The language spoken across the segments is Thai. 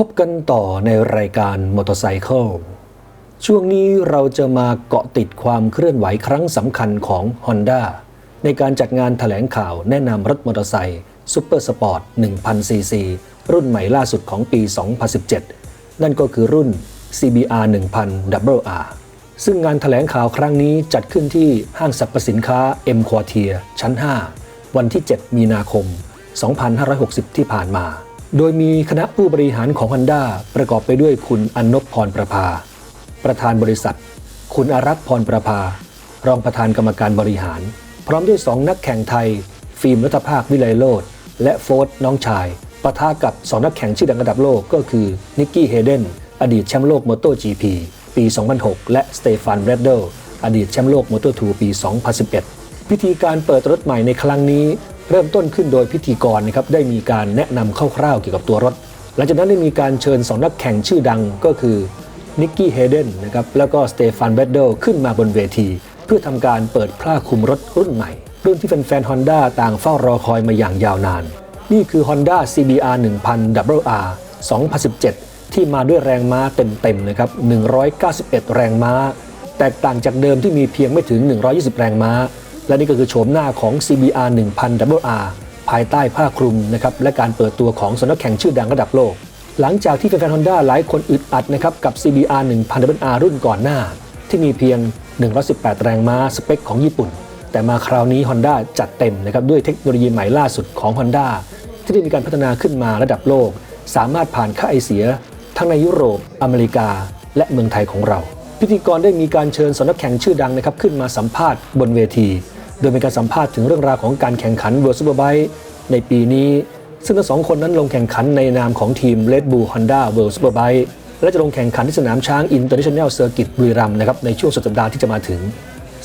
พบกันต่อในรายการมอเตอร์ไซค์ช่วงนี้เราจะมาเกาะติดความเคลื่อนไหวครั้งสำคัญของ Honda ในการจัดงานถแถลงข่าวแนะนำรถมอเตอร์ไซค์ซูเปอร์สปอร์ต 1000cc รุ่นใหม่ล่าสุดของปี 2017 นั่นก็คือรุ่น CBR 1000 WR ซึ่งงานถแถลงข่าวครั้งนี้จัดขึ้นที่ห้างสรรพสินค้า M Quartier ชั้น 5 วันที่ 7 มีนาคม 2560 ที่ผ่านมา โดยมีคณะผู้บริหารของ Honda ประกอบไปด้วยคุณอนนพพรประภา ประธานบริษัท คุณอารักษ์พรประภา รองประธานกรรมการบริหาร พร้อมด้วยสองนักแข่งไทย ฟิล์มรัตภาควิไลโลดและโฟร์น้องชายปะทะกับสองนักแข่งชื่อดังระดับโลกก็คือนิกกี้เฮเดนอดีตแชมป์โลกมอเตอร์ GP ปี 2006 และสเตฟานเรดเดลอดีตแชมป์โลกมอเตอร์2ปี 2011 พิธีการเปิดรถใหม่ในครั้งนี้ เริ่มต้นขึ้นโดยพิธีกรนะครับได้มีการแนะนำคร่าวๆเกี่ยวกับตัวรถ หลังจากนั้นได้มีการเชิญสองนักแข่งชื่อดังก็คือนิกกี้เฮเดนนะครับแล้วก็สเตฟานเบดเดลขึ้นมาบนเวที เพื่อทำการเปิดผ้าคลุมรถรุ่นใหม่ รุ่นที่แฟนๆ Honda ต่างเฝ้ารอคอยมาอย่างยาวนาน นี่คือ Honda CBR 1000 WR 2017 ที่มาด้วยแรงม้าเต็มๆนะครับ191 แรงม้า แตกต่างจากเดิมที่มีเพียงไม่ถึง 120 แรงม้า และนี่ก็คือโฉมหน้าของ CBR 1000 WR ภายใต้ผ้าคลุมนะครับและการเปิดตัวของสนักแข่งชื่อดังระดับโลก หลังจากที่แฟนๆ Honda หลายคนอึดอัดนะครับกับ CBR 1000 WR รุ่นก่อนหน้า ที่มีเพียง 118 แรงม้าสเปคของญี่ปุ่น แต่มาคราวนี้ Honda จัดเต็มนะครับด้วยเทคโนโลยีใหม่ล่าสุดของ Honda ที่ได้มีการพัฒนาขึ้นมาระดับโลก สามารถผ่านค่าไอเสีย ทั้งในยุโรป อเมริกา และเมืองไทยของเรา พิธีกรได้มีการเชิญสนักแข่งชื่อดังนะครับขึ้นมาสัมภาษณ์บนเวที โดยมีการสัมภาษณ์ถึงเรื่องราวของการแข่งขัน World Superbike ในปีนี้ ซึ่งทั้งสองคนนั้นลงแข่งขันในนามของทีม Red Bull Honda World Superbike และจะลงแข่งขันที่สนามช้าง International Circuit บุรีรัมย์นะครับในช่วงสุดสัปดาห์ที่จะมาถึง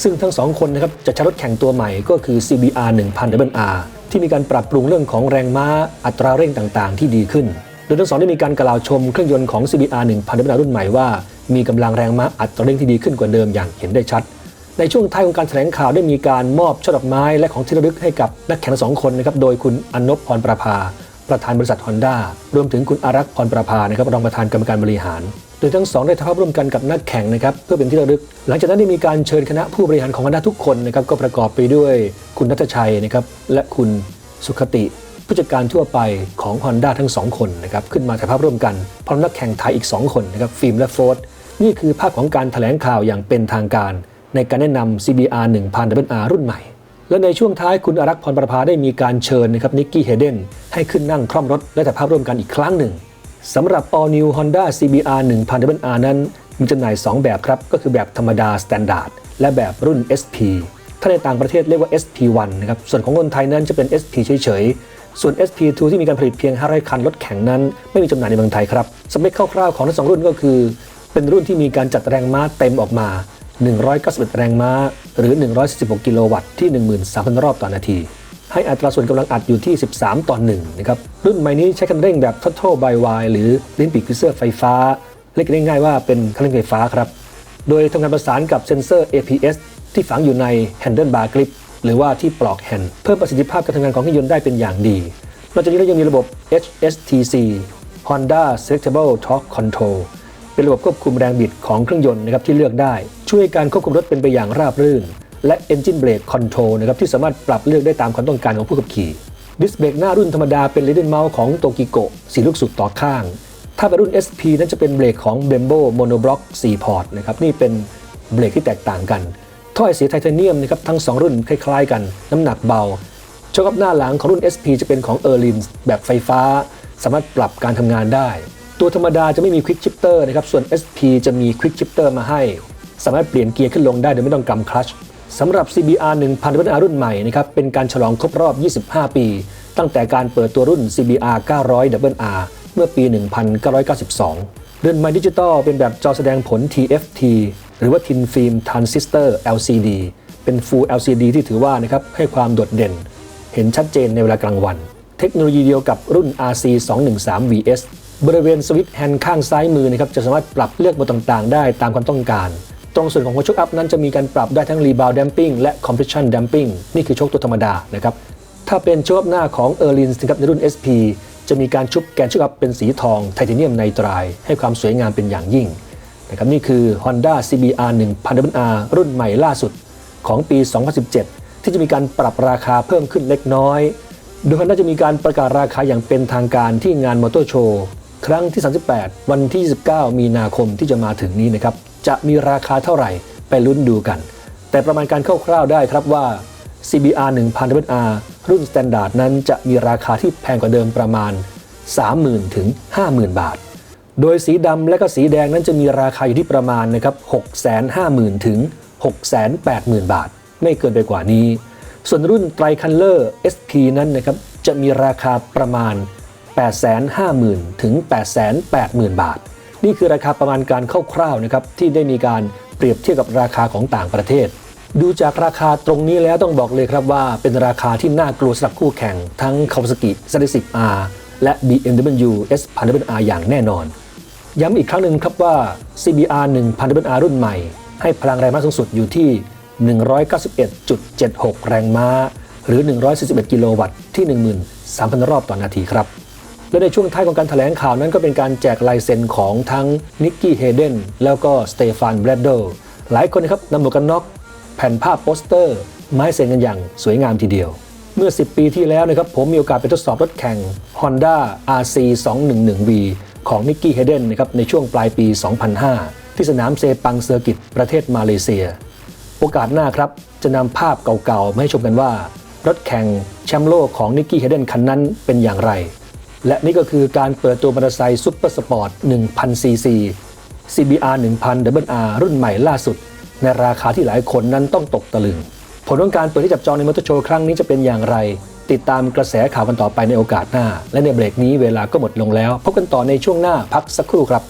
ซึ่งทั้งสองคนนะครับจะใช้รถแข่งตัวใหม่ก็คือ CBR 1000 WR ที่มีการปรับปรุงเรื่องของแรงม้าอัตราเร่งต่างๆ ที่ดีขึ้น โดยทั้งสองได้มีการกล่าวชมเครื่องยนต์ของ CBR 1000 WR รุ่นใหม่ว่า มีกำลังแรงม้าอัตราเร่งที่ดีขึ้นกว่าเดิมอย่างเห็นได้ชัด ในช่วงท้ายของการแถลงข่าวได้มีการมอบช่อดอกไม้และของที่ระลึกให้กับนักแข่งสองคนนะครับโดยคุณอนนพรประภา ประธานบริษัทฮอนด้ารวมถึงคุณอารักษ์พรประภานะครับรองประธานกรรมการบริหาร โดยทั้งสองได้ถ่ายภาพร่วมกันกับนักแข่งนะครับเพื่อเป็นที่ระลึก หลังจากนั้นได้มีการเชิญคณะผู้บริหารของฮอนด้าทุกคนนะครับก็ประกอบไปด้วยคุณนัทชัยนะครับและคุณสุขติผู้จัดการทั่วไปของ Honda ทั้ง 2 คนนะครับขึ้นมาถ่ายภาพร่วมกันพร้อมนักแข่งไทยอีก 2 คนนะครับฟิล์มและโฟร์นี่คือภาพของการถแถลงข่าวอย่างเป็นทางการ ในการแนะนำ CBR 1000 WR รุ่นใหม่ และในช่วงท้ายคุณอารักษ์พรประภาได้มีการเชิญนะครับนิกกี้เฮเดนให้ขึ้นนั่งคล่อมรถและถ่ายภาพร่วมกันอีกครั้งหนึ่งสำหรับ All New Honda CBR 1000 WR นั้น มีจำหน่าย 2 แบบครับ ก็คือแบบธรรมดา Standard และแบบรุ่น SP ถ้าในต่างประเทศเรียกว่า SP1 นะครับ ส่วนของคนไทยนั้นจะเป็น SP เฉยๆ ส่วน SP2 ที่มีการผลิตเพียง 500 คันรถแข่งนั้น ไม่มีจำหน่ายในเมืองไทยครับ สเปคคร่าวๆของทั้งสองรุ่นก็คือ เป็นรุ่นที่มีการจัดแรงม้าเต็มออกมา 191 แรงม้า หรือ 146 กิโลวัตต์ที่ 13,000 รอบต่อนาที ให้อัตราส่วนกำลังอัดอยู่ที่ 13 ต่อ1นะครับ รุ่นใหม่นี้ใช้คันเร่งแบบ Total by Y หรือลิ้นปีกพิเซอร์ไฟฟ้า เรียกง่ายๆว่าเป็นคันเร่งไฟฟ้าครับ โดยทำงานประสานกับเซ็นเซอร์ APS ที่ฝังอยู่ใน Handle Bar Grip หรือว่าที่ปลอกแฮนด์เพิ่มประสิทธิภาพการทำงานของเครื่องยนต์ได้เป็นอย่างดี นอกจากนี้เรายังมีระบบ HSTC Honda Selectable Torque Control เป็นระบบควบคุมแรงบิดของเครื่องยนต์นะครับที่เลือกได้ ช่วยการควบคุมรถเป็นไปอย่างราบรื่น และ Engine Brake Control นะครับที่สามารถปรับเลือกได้ตามความต้องการของผู้ขับขี่ดิสเบรกหน้ารุ่นธรรมดาเป็น l e a d e n Mouse ของโตกิโกะสีลูกสุดต่อข้าง ถ้าเป็นรุ่น SP นั้นจะเป็นเบรกของ Brembo Monoblock 4 พอร์ตนะครับนี่เป็นเบรกที่แตกต่างกันถ้อยเสียไทเทเนียมนะครับทั้ง 2 รุ่นคล้ายๆ กัน น้ำหนักเบาโชคอัพหน้าหลังของรุ่น SP จะเป็นของ e r l i n แบบไฟฟ้า สามารถปรับการทำงานได้ ตัวธรรมดาจะไม่มี Quick Shifter นะครับ ส่วน SP จะมี Quick Shifter มาให้ สามารถเปลี่ยนเกียร์ขึ้นลงได้โดยไม่ต้องกำคลัชสำหรับ CBR 1000 WR รุ่นใหม่นะครับ เป็นการฉลองครบรอบ 25 ปี ตั้งแต่การเปิดตัวรุ่น CBR 900 WR เมื่อปี 1992 เรือนไม้ดิจิตอลเป็นแบบจอแสดงผล TFT หรือว่า Thin Film Transistor LCD เป็น Full LCD ที่ถือว่านะครับให้ความโดดเด่น เห็นชัดเจนในเวลากลางวัน เทคโนโลยีเดียวกับรุ่น RC 213 VS บริเวณสวิตช์แฮนด์ข้างซ้ายมือนะครับจะสามารถปรับเลือกโหมดต่างๆ ได้ตามความต้องการ ตรงส่วนของหัวชคอัพนั้นจะมีการปรับได้ทั้ง Rebound Damping และ Compression Damping นี่คือชคตัวธรรมดานะครับถ้าเป็นชคอัพหน้าของ e r l i n นส์นะครับในรุ่น SP จะมีการชุบแกนชุบอัพเป็นสีทองไทเทเนียมไนตรายให้ความสวยงามเป็นอย่างยิ่งนะครับนี่คือ Honda CBR 1000R รุ่นใหม่ล่าสุดของปี 2017 ที่จะมีการปรับราคาเพิ่มขึ้นเล็กน้อย โดย Honda จะมีการประกาศราคาอย่างเป็นทางการที่งานมอเตอร์โชว์ ครั้งที่ 38 วันที่ 29 มีนาคมที่จะมาถึงนี้นะครับ จะมีราคาเท่าไหร่ไปลุ้นดูกัน แต่ประมาณการคร่าวๆได้ครับว่า CBR 1000R รุ่น Standard นั้นจะมีราคาที่แพงกว่าเดิมประมาณ 30,000ถึง50,000 บาท โดยสีดำและก็สีแดงนั้นจะมีราคาอยู่ที่ประมาณนะครับ650,000ถึง680,000 บาท ไม่เกินไปกว่านี้ ส่วนรุ่นไตรคันเลอร์ SP นั้นนะครับจะมีราคาประมาณ 850,000 ถึง 880,000 บาท นี่คือราคาประมาณการคร่าวๆนะครับที่ได้มีการเปรียบเทียบกับราคาของต่างประเทศ ดูจากราคาตรงนี้แล้วต้องบอกเลยครับว่าเป็นราคาที่น่ากลัวสำหรับคู่แข่งทั้ง Kawasaki z 10 R และ BMW S 1000 R อย่างแน่นอน ย้ำอีกครั้งหนึ่งครับว่า CBR 1000 R รุ่นใหม่ ให้พลังแรงม้าสูงสุดอยู่ที่ 191.76 แรงม้า หรือ 141 กิโลวัตต์ที่ 13,000 รอบต่อนาทีครับ และในช่วงท้ายของการถแถลงข่าวนั้นก็เป็นการแจกลายเซ็นของทั้งนิกกี้เฮเดนแล้วก็สเตฟานแบรดเดลหลายคนนะครับนำหมวกกันน็อกแผ่นภาพโปสเตอร์ไม้เซ็นกันอย่างสวยงามทีเดียวเมื่อ 10 ปีที่แล้วนะครับผมมีโอกาสไปทดสอบรถแข่ง Honda RC 211V ของนิกกี้เฮเดนนะครับในช่วงปลายปี 2005 ที่สนามเซปังเซอร์กิตประเทศมาเลเซีย โอกาสหน้าครับจะนำภาพเก่าๆ มาให้ชมกันว่า รถแข่งแชมป์โลกของนิกกี้เฮเดนคันนั้นเป็นอย่างไร และนี่ก็คือการเปิดตัวมอเตอร์ไซค์ซุปเปอร์สปอร์ต 1000cc CBR 1000 WR รุ่นใหม่ล่าสุด ในราคาที่หลายคนนั้นต้องตกตะลึง ผลของการเปิดที่จับจองในมอเตอร์โชว์ครั้งนี้จะเป็นอย่างไร ติดตามกระแสข่าวกันต่อไปในโอกาสหน้า และในเบรกนี้เวลาก็หมดลงแล้วพบกันต่อในช่วงหน้าพักสักครู่ครับ